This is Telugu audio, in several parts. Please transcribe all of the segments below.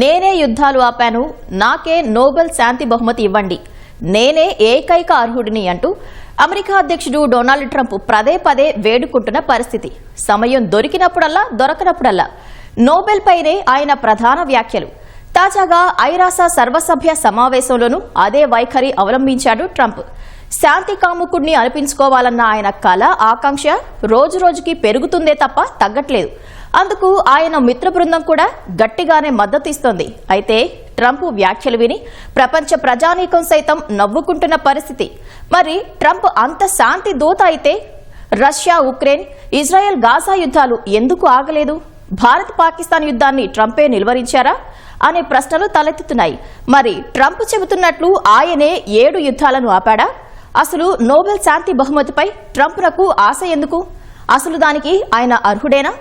నేనే యుద్ధాలు ఆపాను నాకే నోబెల్ శాంతి బహుమతి ఇవ్వండి. నేనే ఏకైక అర్హుడిని అంటూ అమెరికా అధ్యక్షుడు డొనాల్డ్ ట్రంప్ పదే పదే వేడుకుంటున్న పరిస్థితి. సమయం దొరికినప్పుడల్లా దొరకనప్పుడల్లా. నోబెల్ పైనే ఆయన ప్రధాన వ్యాఖ్యలు. తాజాగా ఐరాస సర్వసభ్య సమావేశంలోనూ అదే వైఖరి అవలంబించాడు ట్రంప్. శాంతి కాముకుడిని అనిపించుకోవాలన్న ఆయన కళ ఆకాంక్ష రోజు రోజుకి పెరుగుతుందే తప్ప తగ్గట్లేదు. అందుకు ఆయన మిత్ర బృందం కూడా గట్టిగానే మద్దతిస్తోంది అయితే ట్రంప్ వ్యాఖ్యలు విని ప్రపంచ ప్రజానీకం సైతం నవ్వుకుంటున్న పరిస్థితి. మరి ట్రంప్ అంత శాంతి దూత అయితే రష్యా ఉక్రెయిన్ ఇజ్రాయెల్ గాజా యుద్ధాలు ఎందుకు ఆగలేదు? భారత్ పాకిస్తాన్ యుద్ధాన్ని ట్రంపే నిలువరించారా? అనే ప్రశ్నలు తలెత్తుతున్నాయి. మరి ట్రంప్ చెబుతున్నట్లు ఆయనే ఏడు యుద్ధాలను ఆపాడా? అసలు నోబెల్ శాంతి బహుమతిపై ట్రంప్నకు ఆశ ఎందుకు? అసలు దానికి ఆయన అర్హుడేనా?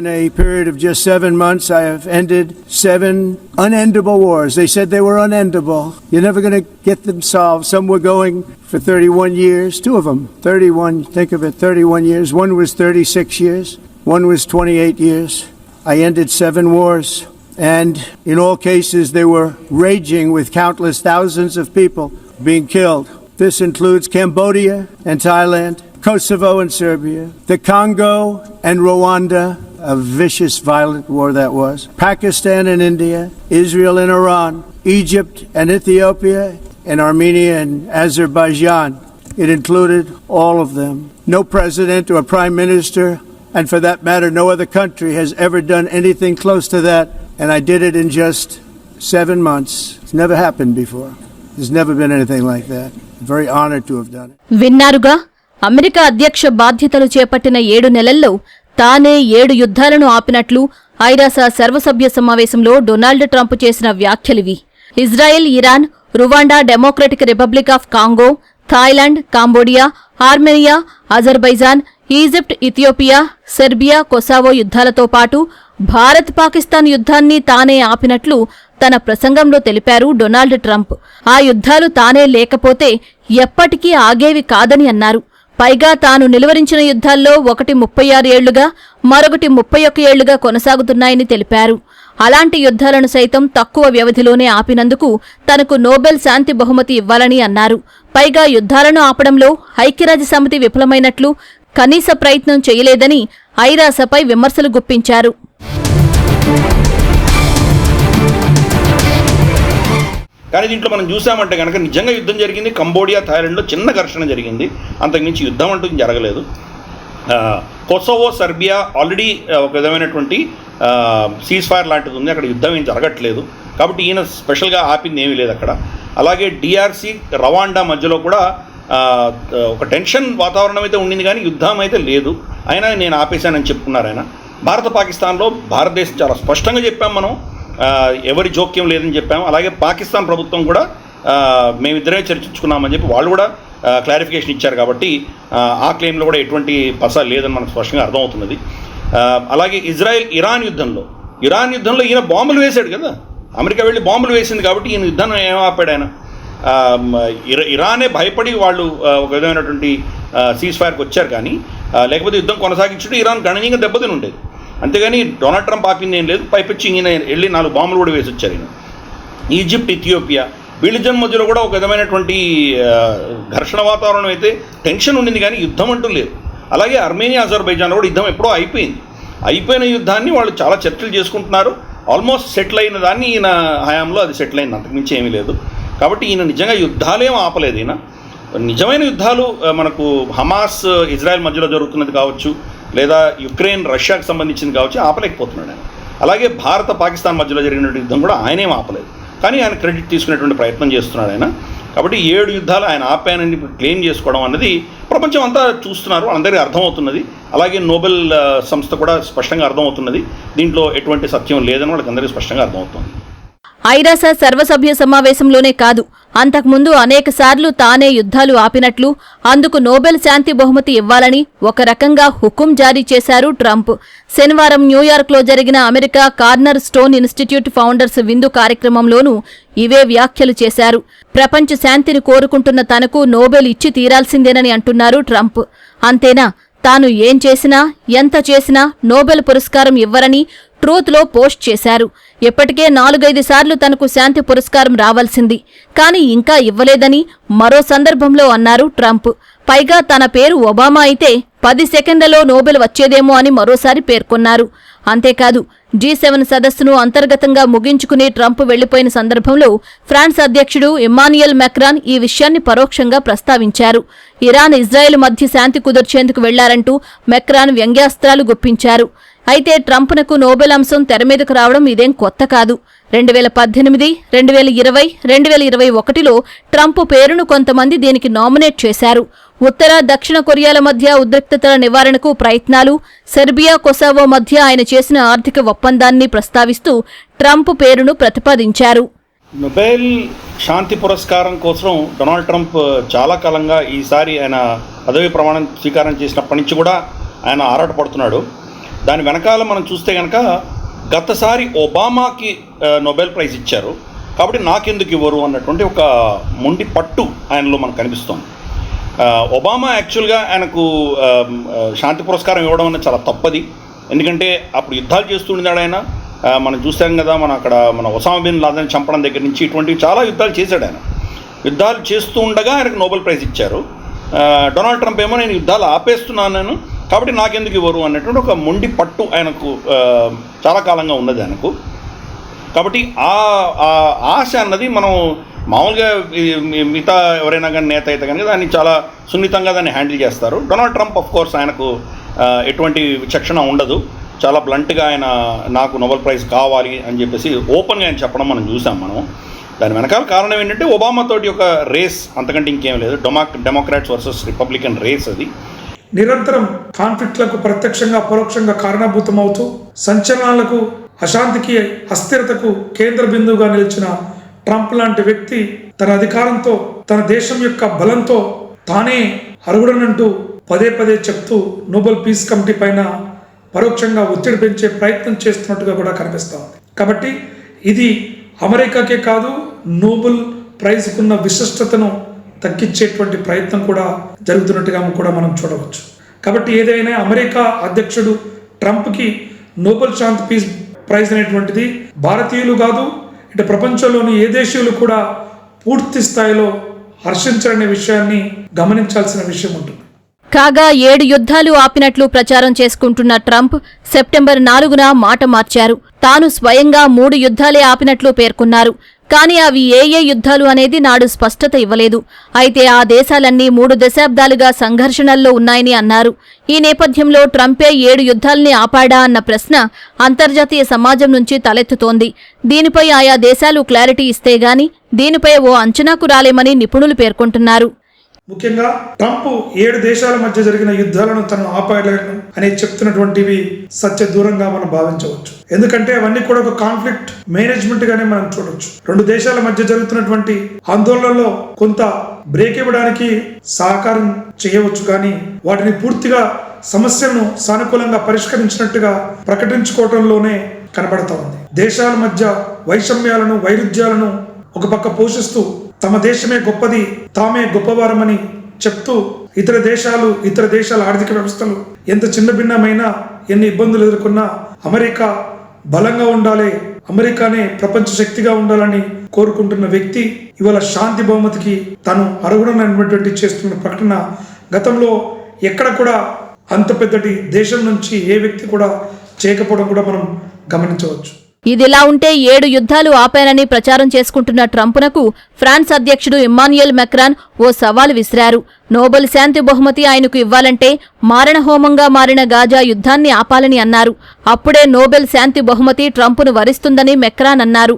In a period of just seven months, I have ended seven unendable wars. They said they were unendable. You're never going to get them solved. Some were going for 31 years, two of them, 31, think of it, 31 years. One was 36 years, one was 28 years. I ended seven wars. And in all cases, they were raging with countless thousands of people being killed. This includes Cambodia and Thailand, Kosovo and Serbia, the Congo and Rwanda, a vicious, violent war that was, Pakistan and India, Israel and Iran, Egypt and Ethiopia, and Armenia and Azerbaijan. It included all of them. No president or prime minister, and for that matter, no other country has ever done anything close to that, and I did it in just seven months. It's never happened before. There's never been anything like that. I'm very honored to have done it. విన్నారుగా అమెరికా అధ్యక్ష బాధ్యతలు చేపట్టిన ఏడు నెలల్లో తానే ఏడు యుద్ధాలను ఆపినట్లు ఐరాస సర్వసభ్య సమావేశంలో డొనాల్డ్ ట్రంప్ చేసిన వ్యాఖ్యలివి. Israel Iran Rwanda Democratic Republic of Congo Thailand Cambodia Armenia Azerbaijan Egypt Ethiopia Serbia Kosovo యుద్ధాలతో పాటు భారత్ పాకిస్తాన్ యుద్ధాన్ని తానే ఆపినట్లు తన ప్రసంగంలో తెలిపారు డొనాల్డ్ ట్రంప్. ఆ యుద్ధాలు తానే లేకపోతే ఎప్పటికీ ఆగేవి కాదని అన్నారు. పైగా తాను నిలువరించిన యుద్ధాల్లో ఒకటి ముప్పై ఆరు ఏళ్ళుగా మరొకటి ముప్పై ఒక్క ఏళ్ళుగా కొనసాగుతున్నాయని తెలిపారు. అలాంటి యుద్ధాలను సైతం తక్కువ వ్యవధిలోనే ఆపినందుకు తనకు నోబెల్ శాంతి బహుమతి ఇవ్వాలని అన్నారు. పైగా యుద్ధాలను ఆపడంలో ఐక్యరాజ్య సమితి విఫలమైనట్లు కనీస ప్రయత్నం చేయలేదని ఐరాసపై విమర్శలు గుప్పించారు. కానీ దీంట్లో మనం చూసామంటే కనుక నిజంగా యుద్ధం జరిగింది. కంబోడియా థాయిలాండ్లో చిన్న ఘర్షణ జరిగింది. అంతకుమించి యుద్ధం అంటూ జరగలేదు. కొసోవో సర్బియా ఆల్రెడీ ఒక విధమైనటువంటి సీజ్ ఫైర్ లాంటిది ఉంది. అక్కడ యుద్ధం ఏం జరగట్లేదు. కాబట్టి ఈయన స్పెషల్గా ఆపింది ఏమీ లేదు అక్కడ. అలాగే డిఆర్సి రవాండా మధ్యలో కూడా ఒక టెన్షన్ వాతావరణం అయితే ఉండింది కానీ యుద్ధం అయితే లేదు. అయినా నేను ఆపేశానని చెప్పుకున్నారు ఆయన. భారత పాకిస్తాన్లో భారతదేశం చాలా స్పష్టంగా చెప్పాం మనం. ఎవరి జోక్యం లేదని చెప్పాము. అలాగే పాకిస్తాన్ ప్రభుత్వం కూడా ఆ, మేమిద్దరమే చర్చించుకున్నామని చెప్పి వాళ్ళు కూడా క్లారిఫికేషన్ ఇచ్చారు కాబట్టి ఆ, క్లెయిమ్లో కూడా ఎటువంటి పస లేదని మనకు స్పష్టంగా అర్థమవుతున్నది. అలాగే ఇజ్రాయెల్ ఇరాన్ యుద్ధంలో ఇరాన్ యుద్ధంలో ఈయన బాంబులు వేశాడు కదా. అమెరికా వెళ్ళి బాంబులు వేసింది కాబట్టి ఈయన యుద్ధం ఏం ఆపాడు ఆయన? ఇరానే భయపడి వాళ్ళు ఒక విధమైనటువంటి సీజ్ ఫైర్కి వచ్చారు కానీ లేకపోతే యుద్ధం కొనసాగించడం. ఇరాన్ గణనీయంగా దెబ్బతిని ఉండేది అంతేగాని డొనాల్డ్ ట్రంప్ ఆపింది ఏం లేదు పైపెచ్చి ఈయన వెళ్ళి నాలుగు బాంబులు కూడా వేసి వచ్చారు ఈయన. ఈజిప్ట్ ఇథియోపియా వీళ్ళిద్దరి మధ్యలో కూడా ఒక విధమైనటువంటి ఘర్షణ వాతావరణం అయితే టెన్షన్ ఉండింది కానీ యుద్ధం అంటూ లేదు. అలాగే అర్మేనియా అజర్బైజాన్ కూడా యుద్ధం ఎప్పుడో అయిపోయింది. అయిపోయిన యుద్ధాన్ని వాళ్ళు చాలా చర్చలు చేసుకుంటున్నారు. ఆల్మోస్ట్ సెటిల్ అయిన దాన్ని ఈయన హయాంలో అది సెటిల్ అయింది అంతకుమించి ఏమీ లేదు. కాబట్టి ఈయన నిజంగా యుద్ధాలేం ఆపలేదు ఈయన. నిజమైన యుద్ధాలు మనకు హమాస్ ఇజ్రాయెల్ మధ్యలో జరుగుతున్నది కావచ్చు లేదా యుక్రెయిన్ రష్యాకు సంబంధించింది కావచ్చు ఆపలేకపోతున్నాడు ఆయన. అలాగే భారత పాకిస్తాన్ మధ్యలో జరిగినటువంటి యుద్ధం కూడా ఆయనేం ఆపలేదు. కానీ ఆయన క్రెడిట్ తీసుకునేటువంటి ప్రయత్నం చేస్తున్నాడు ఆయన. కాబట్టి ఏడు యుద్ధాలు ఆయన ఆపాయనని క్లెయిమ్ చేసుకోవడం అన్నది ప్రపంచం అంతా చూస్తున్నారు అందరికీ అర్థమవుతున్నది. అలాగే నోబెల్ సంస్థ కూడా స్పష్టంగా అర్థమవుతున్నది. దీంట్లో ఎటువంటి సత్యం లేదని వాళ్ళకి అందరికీ స్పష్టంగా అర్థమవుతుంది. ఐరాస సర్వసభ్య సమావేశంలోనే కాదు అంతకుముందు అనేకసార్లు తానే యుద్ధాలు ఆపినట్లు అందుకు నోబెల్ శాంతి బహుమతి ఇవ్వాలని ఒక రకంగా హుకుం జారీ చేశారు ట్రంప్. శనివారం న్యూయార్క్లో జరిగిన America corner stone institute founders విందు కార్యక్రమంలోనూ ఇవే వ్యాఖ్యలు చేశారు. ప్రపంచ శాంతిని కోరుకుంటున్న తనకు నోబెల్ ఇచ్చి తీరాల్సిందేనని అంటున్నారు ట్రంప్. అంతేనా? తాను ఏం చేసినా ఎంత చేసినా నోబెల్ పురస్కారం ఇవ్వరని ట్రూత్లో పోస్ట్ చేశారు. ఇప్పటికే నాలుగైదు సార్లు తనకు శాంతి పురస్కారం రావాల్సింది. కానీ ఇంకా ఇవ్వలేదని మరో సందర్భంలో అన్నారు ట్రంప్. పైగా తన పేరు ఒబామా అయితే పది సెకండ్లలో నోబెల్ వచ్చేదేమో అని మరోసారి పేర్కొన్నారు. అంతేకాదు జీ సెవెన్ సదస్సును అంతర్గతంగా ముగించుకుని ట్రంప్ వెళ్ళిపోయిన సందర్భంలో ఫ్రాన్స్ అధ్యక్షుడు ఇమ్మానియల్ మెక్రాన్ ఈ విషయాన్ని పరోక్షంగా ప్రస్తావించారు. ఇరాన్ ఇజ్రాయెల్ మధ్య శాంతి కుదుర్చేందుకు వెళ్ళారంటూ మెక్రాన్ వ్యంగ్యాస్త్రాలు గుప్పించారు. అయితే ట్రంప్నకు నోబెల్ అంశం తెర మీదకు రావడం ఇదేం కొత్త కాదు. రెండు వేల పద్దెనిమిది రెండు వేల ఇరవై రెండు వేల ఇరవై ఒకటిలో ట్రంప్ పేరును కొంతమంది దీనికి నామినేట్ చేశారు. ఉత్తర దక్షిణ కొరియాల మధ్య ఉద్రిక్తతల నివారణకు ప్రయత్నాలు సెర్బియా కొసావో మధ్య ఆయన చేసిన ఆర్థిక ఒప్పందాన్ని ప్రస్తావిస్తూ ట్రంప్ పేరును ప్రతిపాదించారు. నొబెల్ శాంతి పురస్కారం కోసం డొనాల్డ్ ట్రంప్ చాలా కాలంగా ఈసారి ఆయన పదవి ప్రమాణం స్వీకారం చేసినప్పటి నుంచి కూడా ఆయన ఆరాటపడుతున్నాడు. దాని వెనకాల మనం చూస్తే కనుక గతసారి ఒబామాకి నోబెల్ నొబెల్ ప్రైజ్ ఇచ్చారు. కాబట్టి నాకెందుకు ఇవ్వరు అన్నటువంటి ఒక మొండి పట్టు ఆయనలో మనకు కనిపిస్తుంది. ఒబామా యాక్చువల్గా ఆయనకు శాంతి పురస్కారం ఇవ్వడం అనేది చాలా తప్పది. ఎందుకంటే అప్పుడు యుద్ధాలు చేస్తూ ఉన్నాడు ఆయన. మనం చూసాం కదా మన అక్కడ మన ఒసామా బిన్ లాదన్ చంపడం దగ్గర నుంచి ఇటువంటి చాలా యుద్ధాలు చేశాడు ఆయన. యుద్ధాలు చేస్తూ ఉండగా ఆయనకు నోబెల్ ప్రైజ్ ఇచ్చారు. డొనాల్డ్ ట్రంప్ ఏమో నేను యుద్ధాలు ఆపేస్తున్నాను నేను. కాబట్టి నాకెందుకు ఇవ్వరు అన్నటువంటి ఒక మొండి పట్టు ఆయనకు చాలా కాలంగా ఉన్నది ఆయనకు. కాబట్టి ఆ ఆ ఆశ అన్నది మనం మామూలుగా మిగతా ఎవరైనా కానీ నేత అయితే కనుక దాన్ని చాలా సున్నితంగా దాన్ని హ్యాండిల్ చేస్తారు. డొనాల్డ్ ట్రంప్ ఆఫ్ కోర్స్ ఆయనకు ఎటువంటి విచక్షణ ఉండదు. చాలా బ్లంట్గా ఆయన నాకు నోబెల్ ప్రైజ్ కావాలి అని చెప్పేసి ఓపెన్గా ఆయన చెప్పడం మనం చూసాం మనం. దాని వెనకాల కారణం ఏంటంటే ఒబామా తోటి ఒక రేస్ అంతకంటే ఇంకేం లేదు. డొమాక్ డెమోక్రాట్స్ వర్సెస్ రిపబ్లికన్ రేస్ అది. నిరంతరం కాన్ఫ్లిక్ట్లకు ప్రత్యక్షంగా పరోక్షంగా కారణభూతమవుతూ సంచలనాలకు అశాంతికి అస్థిరతకు కేంద్ర బిందువుగా నిలిచిన ట్రంప్ లాంటి వ్యక్తి తన అధికారంతో తన దేశం యొక్క బలంతో తానే అరుగుడనంటూ పదే పదే చెప్తూ నోబెల్ పీస్ కమిటీ పైన పరోక్షంగా ఒత్తిడి పెంచే ప్రయత్నం చేస్తున్నట్టుగా కూడా కనిపిస్తా ఉంది. కాబట్టి ఇది అమెరికాకే కాదు నోబెల్ ప్రైజ్కున్న విశిష్టతను తగ్గించేటువంటి ప్రయత్నం కూడా జరుగుతున్నట్టుగా కూడా మనం చూడవచ్చు. కాబట్టి ఏదైనా అమెరికా అధ్యక్షుడు ట్రంప్కి నోబెల్ శాంతి పీస్ ప్రైజ్ అనేటువంటిది భారతీయులు కాదు ఇటు ప్రపంచంలోని ఏ దేశీయులు కూడా పూర్తి స్థాయిలో హర్షించాలనే విషయాన్ని గమనించాల్సిన విషయం ఉంటుంది. కాగా ఏడు యుద్ధాలు ఆపినట్లు ప్రచారం చేసుకుంటున్న ట్రంప్ సెప్టెంబర్ నాలుగున మాట మార్చారు. తాను స్వయంగా మూడు యుద్ధాలే ఆపినట్లు పేర్కొన్నారు. కానీ అవి ఏ ఏ యుద్ధాలు అనేది నాడు స్పష్టత ఇవ్వలేదు. అయితే ఆ దేశాలన్నీ మూడు దశాబ్దాలుగా సంఘర్షణల్లో ఉన్నాయని అన్నారు. ఈ నేపథ్యంలో ట్రంపే ఏడు యుద్ధాల్ని ఆపాడా అన్న ప్రశ్న అంతర్జాతీయ సమాజం నుంచి తలెత్తుతోంది. దీనిపై ఆయా దేశాలు క్లారిటీ ఇస్తే గాని దీనిపై ఓ అంచనాకు రాలేమని నిపుణులు పేర్కొంటున్నారు. ముఖ్యంగా ట్రంప్ ఏడు దేశాల మధ్య జరిగిన యుద్ధాలను తను ఆపాయలేను అని చెప్తున్నటువంటివి సత్య దూరంగా మనం భావించవచ్చు. ఎందుకంటే అవన్నీ కూడా ఒక కాన్ఫ్లిక్ట్ మేనేజ్మెంట్ గానే మనం చూడొచ్చు. రెండు దేశాల మధ్య జరుగుతున్నటువంటి ఆందోళనలో కొంత బ్రేక్ ఇవ్వడానికి సహకారం చేయవచ్చు కానీ వాటిని పూర్తిగా సమస్యలను సానుకూలంగా పరిష్కరించినట్టుగా ప్రకటించుకోవడంలోనే కనబడతా ఉంది. దేశాల మధ్య వైషమ్యాలను వైరుధ్యాలను ఒక పక్క పోషిస్తూ తమ దేశమే గొప్పది తామే గొప్పవారమని చెప్తూ ఇతర దేశాలు ఇతర దేశాల ఆర్థిక వ్యవస్థలు ఎంత చిన్న భిన్నమైనా ఎన్ని ఇబ్బందులు ఎదుర్కొన్నా అమెరికా బలంగా ఉండాలి అమెరికానే ప్రపంచ శక్తిగా ఉండాలని కోరుకుంటున్న వ్యక్తి ఇవాళ శాంతి బహుమతికి తను అర్హుడనటువంటి చేస్తున్న ప్రకటన. గతంలో ఎక్కడ కూడా అంత పెద్దటి దేశం నుంచి ఏ వ్యక్తి కూడా చేయకపోవడం కూడా మనం గమనించవచ్చు. ఇదిలా ఉంటే ఏడు యుద్ధాలు ఆపానని ప్రచారం చేసుకుంటున్న ట్రంప్నకు ఫ్రాన్స్ అధ్యక్షుడు ఇమ్మాన్యుయల్ మెక్రాన్ ఓ సవాల్ విసిరారు. నోబెల్ శాంతి బహుమతి ఆయనకు ఇవ్వాలంటే మారణహోమంగా మారిన గాజా యుద్ధాన్ని ఆపాలని అన్నారు. అప్పుడే నోబెల్ శాంతి బహుమతి ట్రంప్ను వరిస్తుందని మెక్రాన్ అన్నారు.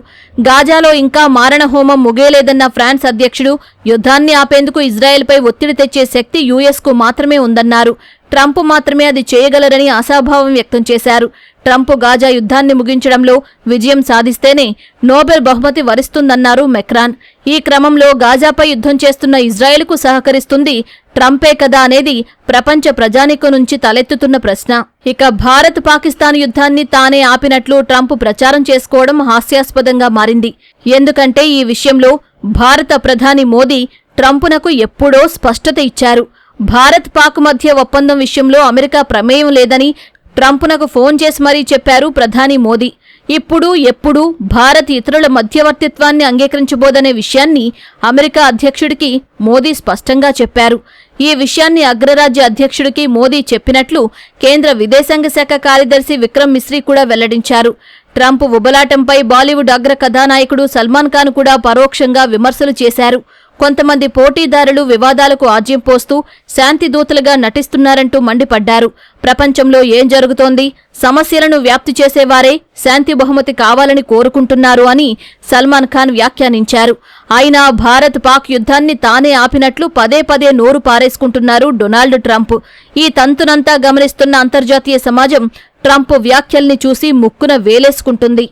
గాజాలో ఇంకా మారణహోమం ముగేలేదన్న ఫ్రాన్స్ అధ్యక్షుడు యుద్ధాన్ని ఆపేందుకు ఇజ్రాయెల్పై ఒత్తిడి తెచ్చే శక్తి యూఎస్కు మాత్రమే ఉందన్నారు. ట్రంప్ మాత్రమే అది చేయగలరని ఆశాభావం వ్యక్తం చేశారు. ట్రంప్ గాజా యుద్ధాన్ని ముగించడంలో విజయం సాధిస్తేనే నోబెల్ బహుమతి వరిస్తుందన్నారు మెక్రాన్. ఈ క్రమంలో గాజాపై యుద్ధం చేస్తున్న ఇజ్రాయెల్కు సహకరిస్తుంది ట్రంపే కదా అనేది ప్రపంచ ప్రజానికం నుంచి తలెత్తుతున్న ప్రశ్న. ఇక భారత్ పాకిస్తాన్ యుద్ధాన్ని తానే ఆపినట్లు ట్రంప్ ప్రచారం చేసుకోవడం హాస్యాస్పదంగా మారింది. ఎందుకంటే ఈ విషయంలో భారత ప్రధాని మోదీ ట్రంపునకు ఎప్పుడో స్పష్టత ఇచ్చారు. భారత్ పాక్ మధ్య ఒప్పందం విషయంలో అమెరికా ప్రమేయం లేదని ట్రంపునకు ఫోన్ చేసి మరీ చెప్పారు ప్రధాని మోదీ. ఇప్పుడు ఎప్పుడు భారత్ ఇతరుల మధ్యవర్తిత్వాన్ని అంగీకరించబోదనే విషయాన్ని అమెరికా అధ్యక్షుడికి మోదీ స్పష్టంగా చెప్పారు. ఈ విషయాన్ని అగ్రరాజ్య అధ్యక్షుడికి మోదీ చెప్పినట్లు కేంద్ర విదేశాంగ శాఖ కార్యదర్శి విక్రమ్ మిశ్రీ కూడా వెల్లడించారు. ట్రంప్ ఉబలాటంపై బాలీవుడ్ అగ్ర కథానాయకుడు సల్మాన్ ఖాన్ కూడా పరోక్షంగా విమర్శలు చేశారు. కొంతమంది పోటీదారులు వివాదాలకు ఆజ్యం పోస్తూ శాంతిదూతలుగా నటిస్తున్నారంటూ మండిపడ్డారు. ప్రపంచంలో ఏం జరుగుతోంది? సమస్యలను వ్యాప్తి చేసేవారే శాంతి బహుమతి కావాలని కోరుకుంటున్నారు అని సల్మాన్ ఖాన్ వ్యాఖ్యానించారు. అయినా భారత్ పాక్ యుద్ధాన్ని తానే ఆపినట్లు పదే పదే నోరు పారేసుకుంటున్నారు డొనాల్డ్ ట్రంప్. ఈ తంతునంతా గమనిస్తున్న అంతర్జాతీయ సమాజం ట్రంప్ వ్యాఖ్యల్ని చూసి ముక్కున వేలేసుకుంటుంది.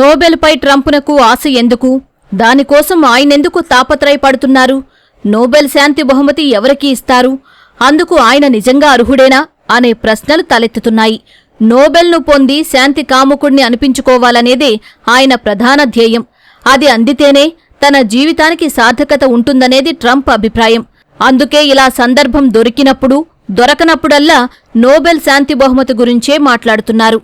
నోబెల్పై ట్రంపునకు ఆశ ఎందుకు? దానికోసం ఆయనెందుకు తాపత్రయపడుతున్నారు? నోబెల్ శాంతి బహుమతి ఎవరికి ఇస్తారు? అందుకు ఆయన నిజంగా అర్హుడేనా? అనే ప్రశ్నలు తలెత్తుతున్నాయి. నోబెల్ను పొంది శాంతి కాముకుణ్ణి అనిపించుకోవాలనేదే ఆయన ప్రధాన ధ్యేయం. అది అందితేనే తన జీవితానికి సార్థకత ఉంటుందనేది ట్రంప్ అభిప్రాయం. అందుకే ఇలా సందర్భం దొరికినప్పుడు దొరకనప్పుడల్లా నోబెల్ శాంతి బహుమతి గురించే మాట్లాడుతున్నారు.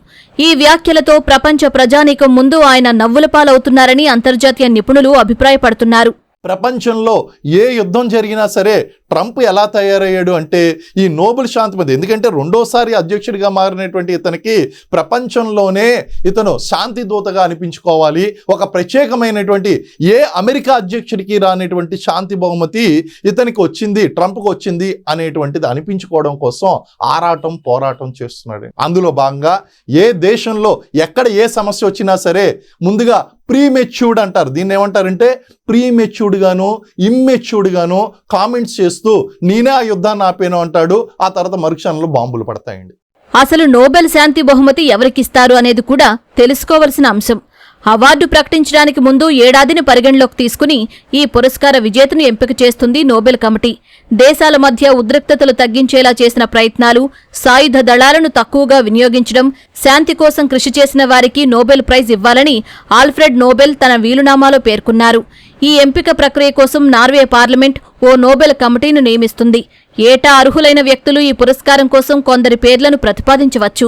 ఈ వ్యాఖ్యలతో ప్రపంచ ప్రజానీకం ముందు ఆయన నవ్వుల పాలవుతున్నారని అంతర్జాతీయ నిపుణులు అభిప్రాయపడుతున్నారు. ప్రపంచంలో ఏ యుద్ధం జరిగినా సరే ట్రంప్ ఎలా తయారయ్యాడు అంటే ఈ నోబెల్ శాంతి మీద ఎందుకంటే రెండోసారి అధ్యక్షుడిగా మారినటువంటి ఇతనికి ప్రపంచంలోనే ఇతను శాంతి దూతగా అనిపించుకోవాలి. ఒక ప్రత్యేకమైనటువంటి ఏ అమెరికా అధ్యక్షుడికి రానటువంటి శాంతి బహుమతి ఇతనికి వచ్చింది ట్రంప్కి వచ్చింది అనేటువంటిది అనిపించుకోవడం కోసం ఆరాటం పోరాటం చేస్తున్నాడు. అందులో భాగంగా ఏ దేశంలో ఎక్కడ ఏ సమస్య వచ్చినా సరే ముందుగా ప్రీమెచ్యూర్డ్ అంటారు. దీన్ని ఏమంటారంటే ప్రీమెచ్యూర్డ్ గాను ఇమ్మెచ్యూర్డ్ గాను కామెంట్స్ చేస్తూ నేనే ఆ యుద్ధాన్ని ఆపాను అంటాడు. ఆ తర్వాత మరుక్షణంలో బాంబులు పడతాయండి. అసలు నోబెల్ శాంతి బహుమతి ఎవరికిస్తారు అనేది కూడా తెలుసుకోవలసిన అంశం. అవార్డు ప్రకటించడానికి ముందు ఏడాదిని పరిగణలోకి తీసుకుని ఈ పురస్కార విజేతను ఎంపిక చేస్తుంది నోబెల్ కమిటీ. దేశాల మధ్య ఉద్రిక్తతలు తగ్గించేలా చేసిన ప్రయత్నాలు సాయుధ దళాలను తక్కువగా వినియోగించడం శాంతి కోసం కృషి చేసిన వారికి నోబెల్ ప్రైజ్ ఇవ్వాలని ఆల్ఫ్రెడ్ నోబెల్ తన వీలునామాలో పేర్కొన్నారు. ఈ ఎంపిక ప్రక్రియ కోసం నార్వే పార్లమెంట్ ఓ నోబెల్ కమిటీని నియమిస్తుంది. ఏటా అర్హులైన వ్యక్తులు ఈ పురస్కారం కోసం కొందరి పేర్లను ప్రతిపాదించవచ్చు.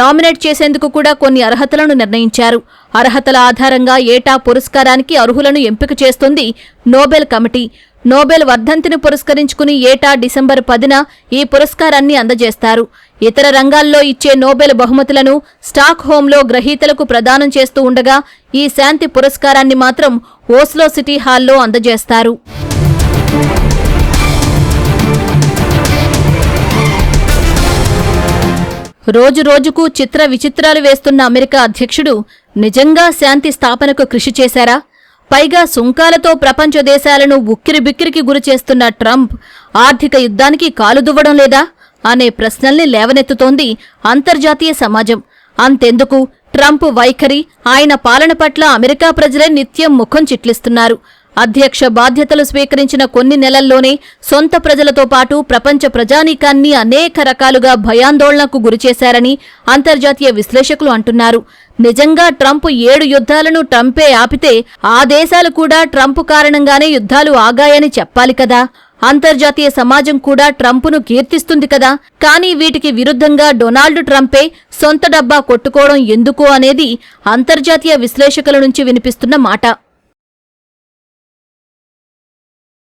నామినేట్ చేసేందుకు కూడా కొన్ని అర్హతలను నిర్ణయించారు. అర్హతల ఆధారంగా ఏటా పురస్కారానికి అర్హులను ఎంపిక చేస్తుంది నోబెల్ కమిటీ. నోబెల్ వర్ధంతిని పురస్కరించుకుని ఏటా డిసెంబర్ పదిన ఈ పురస్కారాన్ని అందజేస్తారు. ఇతర రంగాల్లో ఇచ్చే నోబెల్ బహుమతులను స్టాక్ హోంలో గ్రహీతలకు ప్రదానం చేస్తూ ఉండగా ఈ శాంతి పురస్కారాన్ని మాత్రం ఓస్లో సిటీ హాల్లో అందజేస్తారు. రోజు రోజుకు చిత్ర విచిత్రాలు వేస్తున్న అమెరికా అధ్యక్షుడు నిజంగా శాంతి స్థాపనకు కృషి చేశారా? పైగా సుంకాలతో ప్రపంచ దేశాలను ఉక్కిరిబిక్కిరికి గురిచేస్తున్న ట్రంప్ ఆర్థిక యుద్ధానికి కాలుదువ్వడం లేదా? అనే ప్రశ్నల్ని లేవనెత్తుతోంది అంతర్జాతీయ సమాజం. అంతెందుకు? ట్రంప్ వైఖరి ఆయన పాలన పట్ల అమెరికా ప్రజలే నిత్యం ముఖం చిట్లిస్తున్నారు. అధ్యక్ష బాధ్యతలు స్వీకరించిన కొన్ని నెలల్లోనే సొంత ప్రజలతో పాటు ప్రపంచ ప్రజానీకాన్ని అనేక రకాలుగా భయాందోళనకు గురిచేశారని అంతర్జాతీయ విశ్లేషకులు అంటున్నారు. నిజంగా ట్రంప్ ఏడు యుద్ధాలను ట్రంపే ఆపితే ఆ దేశాలు కూడా ట్రంప్ కారణంగానే యుద్ధాలు ఆగాయని చెప్పాలి కదా? అంతర్జాతీయ సమాజం కూడా ట్రంప్ను కీర్తిస్తుంది కదా. కానీ వీటికి విరుద్ధంగా డొనాల్డ్ ట్రంపే సొంత డబ్బా కొట్టుకోవడం ఎందుకు అనేది అంతర్జాతీయ విశ్లేషకుల నుంచి వినిపిస్తున్న మాట.